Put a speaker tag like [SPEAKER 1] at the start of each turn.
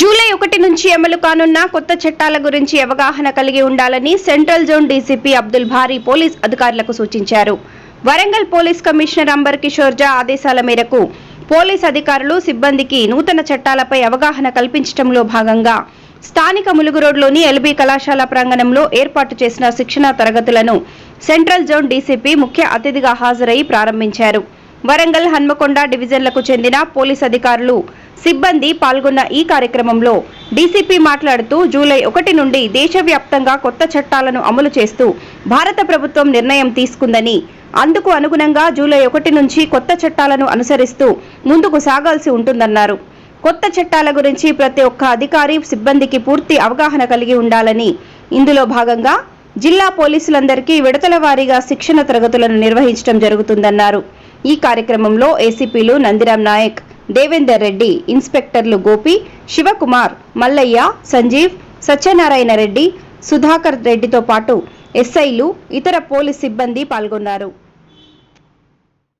[SPEAKER 1] July ఒకటి నుంచి అమలు కానున్న కొత్త చట్టాల గురించి అవగాహన కలిగి ఉండాలని సెంట్రల్ జోన్ డీసీపీ అబ్దుల్ భారీ పోలీస్ అధికారులకు సూచించారు. వరంగల్ పోలీస్ కమిషనర్ అంబర్ కిషోర్ జా ఆదేశాల మేరకు పోలీస్ అధికారులు సిబ్బందికి నూతన చట్టాలపై అవగాహన కల్పించడంలో భాగంగా స్థానిక ములుగు రోడ్లోని ఎల్బీ కళాశాల ప్రాంగణంలో ఏర్పాటు చేసిన శిక్షణా తరగతులను సెంట్రల్ జోన్ డీసీపీ ముఖ్య అతిథిగా హాజరై ప్రారంభించారు. వరంగల్ హన్మకొండ డివిజన్లకు చెందిన పోలీస్ అధికారులు సిబ్బంది పాల్గొన్న ఈ కార్యక్రమంలో డీసీపీ మాట్లాడుతూ జూలై ఒకటి నుండి దేశవ్యాప్తంగా కొత్త చట్టాలను అమలు చేస్తూ భారత ప్రభుత్వం నిర్ణయం తీసుకుందని అందుకు అనుగుణంగా జూలై ఒకటి నుంచి కొత్త చట్టాలను అనుసరిస్తూ ముందుకు సాగాల్సి ఉంటుందన్నారు. కొత్త చట్టాల గురించి ప్రతి ఒక్క అధికారి సిబ్బందికి పూర్తి అవగాహన కలిగి ఉండాలని ఇందులో భాగంగా జిల్లా పోలీసులందరికీ విడతల వారీగా శిక్షణ తరగతులను నిర్వహించడం జరుగుతుందన్నారు. ఈ కార్యక్రమంలో ఏసీపీలు నందిరాం నాయక్ దేవేందర్ రెడ్డి ఇన్స్పెక్టర్లు గోపి శివకుమార్ మల్లయ్య సంజీవ్ సత్యనారాయణ రెడ్డి సుధాకర్ రెడ్డితో పాటు ఎస్ఐలు ఇతర పోలీస్ సిబ్బంది పాల్గొన్నారు.